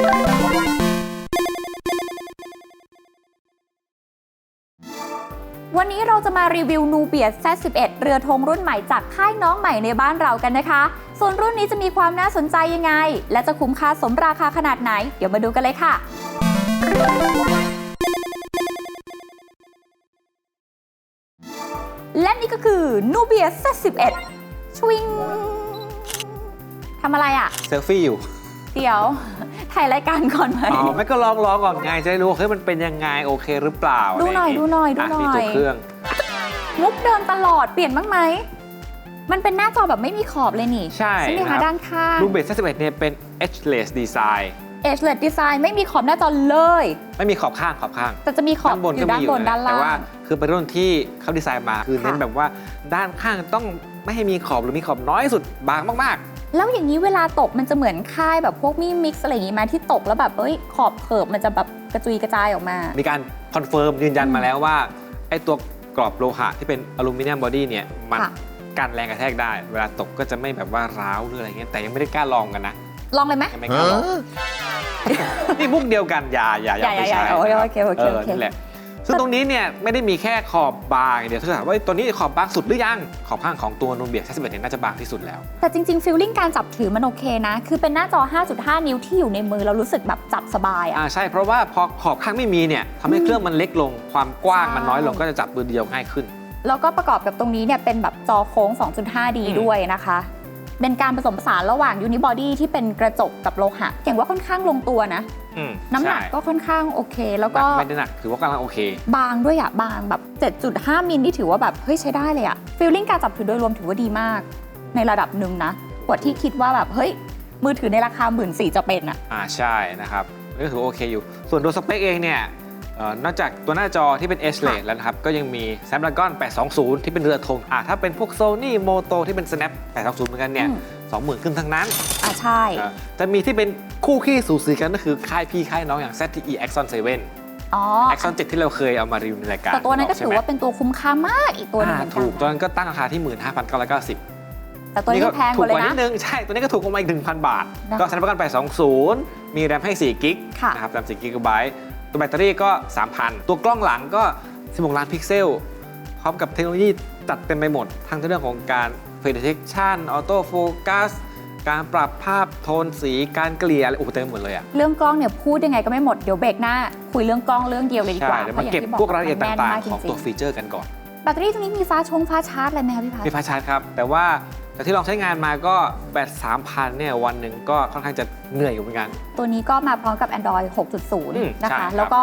วันนี้เราจะมารีวิวนูเบีย Z11 เรือธงรุ่นใหม่จากค่ายน้องใหม่ในบ้านเรากันนะคะ ส่วนรุ่นนี้จะมีความน่าสนใจยังไง และจะคุ้มค่าสมราคาขนาดไหน เดี๋ยวมาดูกันเลยค่ะและนี่ก็คือนูเบีย Z11 ชวิงทำอะไรอะ่ะ เซลฟี่อยู่ เดี๋ยว ถ่ายรายการก่อนไหม อ๋อไม่ก็ลองลองก่อนไงจะได้รู้ว่าเฮ้ยมันเป็นยังไงโอเคหรือเปล่าดูหน่อยะไรางงี้ดูหน่อยดูหน่อยะนี่ตัวเครื่องมุกเดิมตลอดเปลี่ยนบ้างไหม มันเป็นหน้าจอแบบไม่มีขอบเลยนี่ใช่ไหมครัคะบด้านข้าง ลูเบส11เนี่ยเป็น edgeless design Edge LED Design ไม่มีขอบหน้าจอเลย ไม่มีขอบข้างขอบข้าง แต่จะมีขอบด้านบนอก็ยู่มีด้านอยู่บนนะด้านแต่ล่าว่าง คือเป็นรุ่นที่เขาดีไซน์มาคือค่ะเน้นแบบว่าด้านข้างต้องไม่ให้มีขอบหรือมีขอบน้อยสุดบางมาก แล้วอย่างนี้เวลาตกมันจะเหมือนค่ายแบบพวกมีมิกซ์อะไรอย่างงี้ไหมาที่ตกแล้วแบบเอ้ยขอบเขิบมันจะแบบกระจุยกระจายออกมาๆมีการคอนเฟิร์มยืนยันอืมมาแล้วว่าไอ้ตัวกรอบโลหะที่เป็นอลูมิเนียมบอดี้เนี่ยมันค่ะ กันแรงกระแทกได้ เวลาตกก็จะไม่แบบว่าร้าวหรืออะไรเงี้ยแต่ยังไม่ได้กล้าลองกันนะลองเลยไหม ยังไม่กล้าลองนี่มุกเดียวกันอย่าอย่าอย่าไปอย่าใช้อย่าโอเคโอเคโอเคเออโอเคนั่นแหละ ซึ่งตรงนี้เนี่ยไม่ได้มีแค่ขอบบางอย่างเดียวถ้าถามว่าตัวนี้ขอบบางสุดหรือยัง ขอบข้างของตัวนูเบีย71เนี่ยน่าจะบางที่สุดแล้ว แต่จริงๆฟิลลิ่งการจับถือมันโอเคนะ คือเป็นหน้าจอ 5.5 นิ้วที่อยู่ในมือเรารู้สึกแบบจับสบายอะอ่าใช่เพราะว่าพอขอบข้างไม่มีเนี่ยทำให้อืมเครื่องมันเล็กลง ความกว้างใช่มันน้อยลงก็จะจับมือเดียวง่ายขึ้น แล้วก็ประกอบกับตรงนี้เนี่ยเป็นแบบจอโค้ง 2.5D อืม ด้วยนะคะ เป็นการผสมผสานระหว่างยูนิบอดี้ที่เป็นกระจกกับโลหะอย่างว่าค่อนข้างลงตัวนะ อืมน้ำหนักใช่ก็ค่อนข้างโอเค แล้วหนัก็กไม่ได้หนักถือว่ากำลังโอเค บางด้วยอะบางแบบ 7.5 มิลนี่ถือว่าแบบเฮ้ยใช้ได้เลยอะฟีลลิ่งการจับถือโดยรวมถือว่าดีมาก ในระดับหนึ่งนะกว่าที่คิดว่าแบบเฮ้ยมือถือในราคาหมื่นสี่จะเป็นอะอ่าใช่นะครับนี่ก็ถือว่าโอเคอยู่ ส่วนตัวสเปคเองเนี่ย เอ่อนอกจากตัวหน้าจอที่เป็น h l e d แล้วนะครับ ก็ยังมี Snapdragon 820 ที่เป็นเรือธงอ่าถ้าเป็นพวก Sony Moto ที่เป็น Snap 820 เหมือนกันเนี่ยอืม 20,000 ขึ้นทั้งนั้น อะใช่ อ่าจะมีที่เป็นคู่ขี้สูสีกันก็คือค่ายพี่ค่ายน้องอย่าง ZTE Axon 7 อ๋อ Axon 7 ที่เราเคยเอามารีวิวในรายการแต่ตัวนั้นก็ใช่ถือไหมว่าเป็นตัวคุ้มค่ามากอีกตัวหนึงอ่าเหมือนกัถูนกตัวนั้นก็ตั้งราคาที่ 15,990 แต่ตัวนี้ก็แพงกถูกว่าเลกยว่านินะ ดนึง ใช่ ตัวนี้ก็ถูกลงมาอีก 1,000 บาท นะคะก็ Snapdragon 820 มีแรมให้ 4 กิกค่ะ นะครับแรม4กิกะไบต์ ตัวแบตเตอรี่ก็ 3,000 ตัวกล้องหลังก็ 16 ล้านพิกเซล พร้อมกับเทคโนโลยีจัดเต็มไปหมด ทั้งในเรื่องของการ Face Detection Auto Focus การปรับภาพโทนสีการเกลี่ยอะไรโอ้โหเต็มไปหมดเลยอะเรื่องกล้องเนี่ยพูดยังไงก็ไม่หมด เดี๋ยวเบรกหน้า คุยเรื่องกล้องเรื่องเดียวเลยดีกใช่ว่าเดี๋ยวเพมาราะอย่างเก็บที่บอกพวกรายละเอียดมันแน่นต่างมากๆจของริตัวงฟีเจอร์กันก่อนๆแบตเตอรี่ตรงนี้มีฟ้าชงฟ้าชาร์จอะไรไหมคะพี่พัฒมีฟาชาร์จครับ แต่ว่า จากที่ลองใช้งานมาก็แบต3,000เนี่ยวันหนึ่งก็ค่อนข้างจะเหนื่อยอยู่เหมือนกัน ตัวนี้ก็มาพร้อมกับ Android อืม6.0 นะใช่ครัคะ บแล้วก็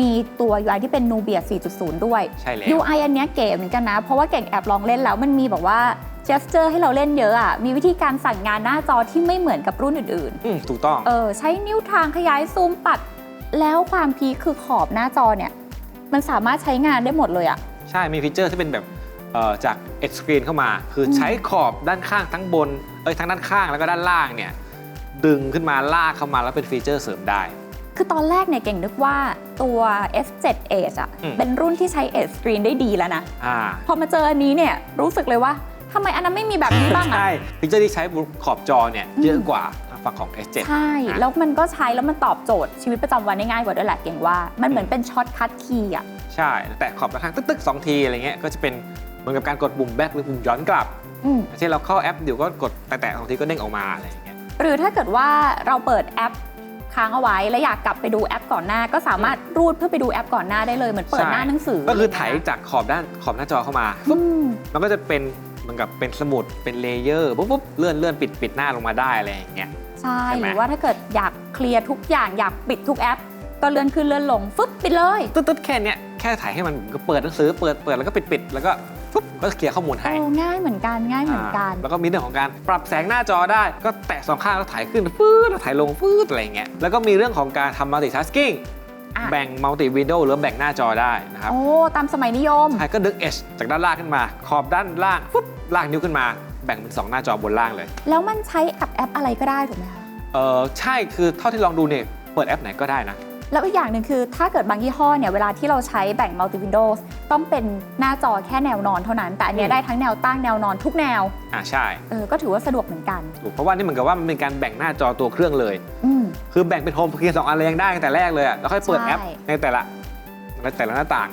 มีตัว UI ที่เป็น Nubia 4.0 ด้วย ใช่แล้ว UI อันเนี้ยเก๋เหมือนกันนะ เพราะว่าเก่งแอบลองเล่นแล้วมันมีแบบว่า gesture ให้เราเล่นเยอะอะมีวิธีการสั่งงานหน้าจอที่ไม่เหมือนกับรุ่นอื่นอืมถูกต้อง ๆ เออ ใช้นิ้วทางขยายซูมปัด แล้วความพีคคือขอบหน้าจอเนี่ย มันสามารถใช้งานได้หมดเลยอะใช่มีฟีเจอร์ที่เป็นแบบ เอ่อจาก Edge Screen เข้ามา คืออมใช้ขอบด้านข้างทั้งบนเอ้ยทั้งด้านข้างแล้วก็ด้านล่างเนี่ยดึงขึ้นมาลากเข้ามาแล้วเป็นฟีเจอร์เสริมได้ คือตอนแรกเนี่ยเก่งนึกว่าตัว S7 Edge อะอืม เป็นรุ่นที่ใช้ Edge Screen ได้ดีแล้วนะ อ่าพอมาเจออันนี้เนี่ยรู้สึกเลยว่าทำไมอันนั้นไม่มีแบบนี้บ้างอะใช่ฟีเจอร์ที่ใช้บนขอบจอเนี่ยอืมเยอะกว่าทางฝั่งของ S7 ใช่อะแล้วมันก็ใช้แล้วมันตอบโจทย์ชีวิตประจำวันได้ง่ายกว่าด้วยแหละเก่งว่า มันเหมือนเป็นช็อตคัทคีย์อะใช่ แต่ขอบด้านข้างตึ๊กๆสองทีอะไรเงี้ยก็จะเป็นเห มือนกับการกดปุ่มแบ็คหรือปุ่มย้อนกลับอืมเช่นเราเข้าแอปเดี๋ยวก็กดแตะๆสองทีก็เด้งออกมาอะไรอย่างเงี้ยหรือถ้าเกิดว่าเราเปิดแอปค้างเอาไว้ แล้วอยากกลับไปดูแอปก่อนหน้า ก็สามารถรูดเพื่อไปดูแอปก่อนหน้าได้เลยเหมือนเปิดใช่หน้าหนังสือก็คือไถจากขอบด้านขอบหน้าจอเข้ามาอืม มันก็จะเป็นเหมือนกับเป็นสมุดเป็นเลเยอร์ปุ๊บปุ๊บเลื่อนเลื่อนปิดปิดหน้าลงมาได้อะไรอย่างเงี้ย ใช่ใช่ไหม หรือว่าถ้าเกิดอยากเคลียร์ทุกอย่างอยากปิดทุกแอป ก็เลื่อนขึ้นเลื่อนลงฟึบปิดเลย ตึ๊ดตึ๊ดแค่เนี้ยแค่ถ่ายให้มันก็เปิดหนังสือเปิดเปิดแล้วก็ปิดปิดแล้วก็ ปุ๊บก็เคลียร์ข้อมูลให้โอ้ง่ายเหมือนกันง่ายเหมือนกันอ่าแล้วก็มีเรื่องของการปรับแสงหน้าจอได้ ก็แตะสองข้างแล้วถ่ายขึ้นฟื้ดแล้วถ่ายลงฟื้ดอะไรอย่างเงี้ยแล้วก็มีเรื่องของการทำ multitasking อะแบ่ง multi window หรือแบ่งหน้าจอได้นะครับ โอ้ ตามสมัยนิยมถ่ายก็ดึง H จากด้านล่างขึ้นมา ขอบด้านล่างปุ๊บลากนิ้วขึ้นมา แบ่งเป็นสองหน้าจอบนล่างเลย แล้วมันใช้แอปแอปอะไรก็ได้ถูกไหมคะ เออใช่คือเท่าที่ลองดูเนี่ย เปิดแอปไหนก็ได้นะ แล้วอีกอย่างหนึ่งคือถ้าเกิดบางยี่ห้อเนี่ย เวลาที่เราใช้แบ่ง multi windows ต้ องเป็นหน้าจอแค่แนวนอนเท่านั้น แต่อันเนี้ยอืม ได้ทั้งแนวตั้งแนวนอนทุกแนวอ่าใช่เออก็ถือว่าสะดวกเหมือนกันถูกเพราะว่านี่เหมือนกับว่ามันเป็นการแบ่งหน้าจอตัวเครื่องเลย อืม คือแบ่งเป็นโฮมสกรีนสองอันเลยยังได้ตั้งแต่แรกเลยอะแล้วค่อยเปิดใช่แอปในแต่ละในแต่ละหน้าต่าง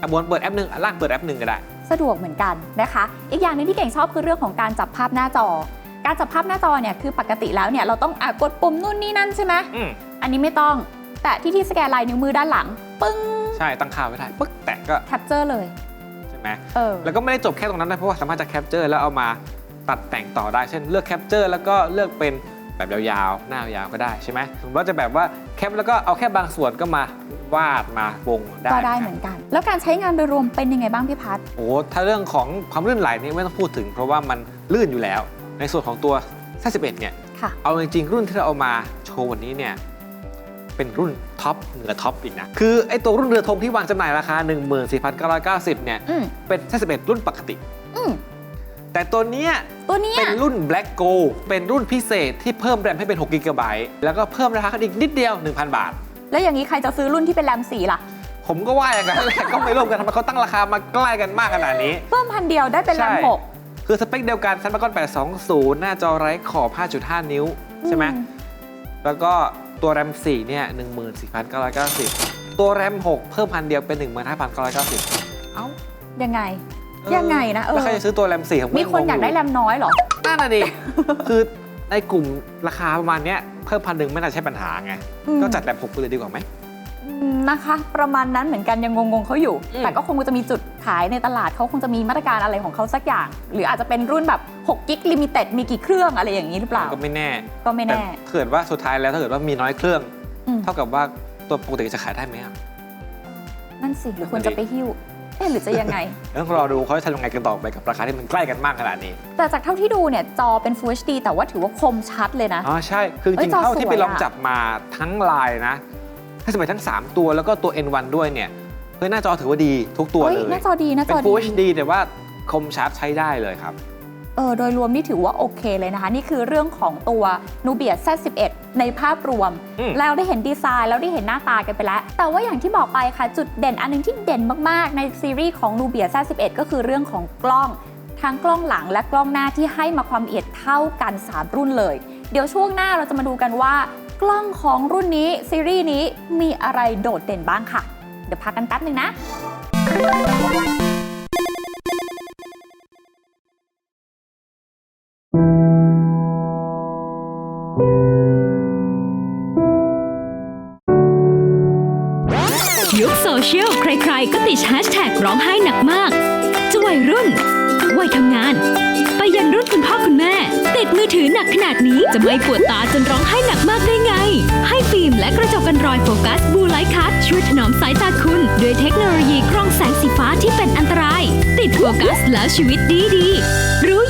อะบนเปิดแอปหนึ่งอะล่างเปิดแอปหนึ่งก็ได้ สะดวกเหมือนกันนะคะ อีกอย่างหนึงที่เก่งชอบคือเรื่องของการจับภาพหน้าจอ การจับภาพหน้าจอเนี่ยคือปกติแล้วเนี่ยเราต้องอะกดปุ่มนู่นนี่นั่นใช่ไหมอืมอันนี้ไม่ต้อง แต่ที่ที่สแกนลายนิ้วมือด้านหลัง ปึ้ง ใช่ตั้งค่าไว้ได้ปึ๊กแตะก็แคปเจอร์เลยใช่ไหมเออแล้วก็ไม่ได้จบแค่ตรงนั้นนะเพราะว่าสามารถจะแคปเจอร์แล้วเอามาตัดแต่งต่อได้เช่นเลือกแคปเจอร์แล้วก็เลือกเป็นแบบยาวๆ หน้ายาวๆก็ได้ใช่ไหมสมมติว่าจะแบบว่าแคปแล้วก็เอาแค่บางส่วนก็มาวาดมาวงได้ก็ได้ะเหมือนกัน แล้วการใช้งานโดยรวมเป็นยังไงบ้างพี่พัฒน์โอ้ถ้าเรื่องของความลื่นไหลนี่ไม่ต้องพูดถึง เพราะว่ามันลื่นอยู่แล้ว ในส่วนของตัว51เนี่ย ค่ะ เอาจริงๆรุ่นที่เราเอามาโชว์วันนี้เนี่ย เป็นรุ่นท็อปเหนือท็อปอีกนะ คือไอ้ตัวรุ่นเรือธงที่วางจำหน่ายราคา 14,990 เนี่ย11อืมเป็น51รุ่นปกติ อืมแต่ตัวเนี้ยตัวเนี้ยเป็นรุ่น Black Gold เป็นรุ่นพิเศษที่เพิ่มแรมให้เป็น6 g b แล้วก็เพิ่มราคาขึ้นอีกนิดเดียว 1,000 บาท แล้วอย่างนี้ใครจะซื้อรุ่นที่เป็นแรมสีล่ะ ผมก็ว่าอย่างนั้นแหละก็ไม่ร่วมกันทำไมเขาตั้งราคามาใกล้กันมากขนาดนี้ เพิ่มพันเดียวได้เป็นแรมใช่ หก คือสเปคเดียวกัน Snapdragon 820 หน้าจอไร้ขอบ 5.5 นิ้ว ใช่ไหม อืแล้วก็ ตัวแรม4เนี่ย 14,990 ตัวแรม6เพิ่มพันเดียวเป็น 15,990 เอ้า ยังไงเออยังไงนะเออแล้วใครจะซื้อตัวแรม4ผมก็มีคนอยากได้แรมน้อยเหรอนั่นน่ะดิคือในกลุ่มราคาประมาณเนี้ยเพิ่มพันหนึ่งไม่น่าใช่ปัญหาไงอืมก็จัดแรม6ไปเลยดีกว่าไหมอืม นะคะ ประมาณนั้นเหมือนกันยังงงๆเขาอยู่ อืม แต่ก็คงจะมีจุดขายในตลาดเขาคงจะมีมาตรการอะไรของเขาสักอย่าง หรืออาจจะเป็นรุ่นแบบ6กิกลิมิเต็ดมีกี่เครื่องอะไรอย่างนี้หรือเปล่า ก็ไม่แน่ ก็ไม่แต่แน่ถ้าเกิดว่าสุดท้ายแล้วถ้าเกิดว่ามีน้อยเครื่อง อืมเท่ากับว่าตัวปกติจะขายได้ไหมอะนั่นสิหรือควรจะไปหิ้วเอ๊ะหรือจะยังไงต้องรอดูเขาจะทำยังไงกันต่อไปกับราคาที่มันใกล้กันมากขนาดนี้ แต่จากเท่าที่ดูเนี่ยจอเป็น Full HD แต่ว่าถือว่าคมชัดเลยนะ อ๋อใช่ คือจเอ้ริยงจอๆเท่าที่สวยไปลองอะ จับมาทั้งลายนะ ให้สมัยทั้ง 3 ตัวแล้วก็ตัว N1 ด้วยเนี่ยเฮ้ยหน้าจอถือว่าดีทุกตัวเฮ้เลยยหน้าจอดีหน้าเป็จนอ Full ดี HD แต่ว่าคมชัดใช้ได้เลยครับ เออโดยรวมนี่ถือว่าโอเคเลยนะคะ นี่คือเรื่องของตัว Nubia Z11 ในภาพรวม อืม แล้วได้เห็นดีไซน์แล้วได้เห็นหน้าตากันไปแล้ว แต่ว่าอย่างที่บอกไปค่ะ จุดเด่นอันหนึงที่เด่นมาก ๆ ในซีรีส์ของ Nubia Z11 ก็คือเรื่องของกล้อง ทั้งกล้องหลังและกล้องหน้าที่ให้มาความละเอียดเท่ากัน 3 รุ่นเลย เดี๋ยวช่วงหน้าเราจะมาดูกันว่า กล้องของรุ่นนี้ซีรีส์นี้มีอะไรโดดเด่นบ้างค่ะ เดี๋ยวพักกันแป๊บหนึ่งนะยุคโซเชียลใครๆ ก็ติดแฮชแท็กร้องไห้หนักมาก จะวัยรุ่น วัยทำงาน ไปยันรุ่นคุณพ่อคุณแม่ หนักขนาดนี้จะไม่ปวดตาจนร้องไห้หนักมากได้ไง ให้ฟิล์มและกระจกกันรอยโฟกัสบูไลท์คัทช่วยถนอมสายตาคุณ ด้วยเทคโนโลยีกรองแสงสีฟ้าที่เป็นอันตราย ติดโฟกัสแล้วชีวิตดีดีรู้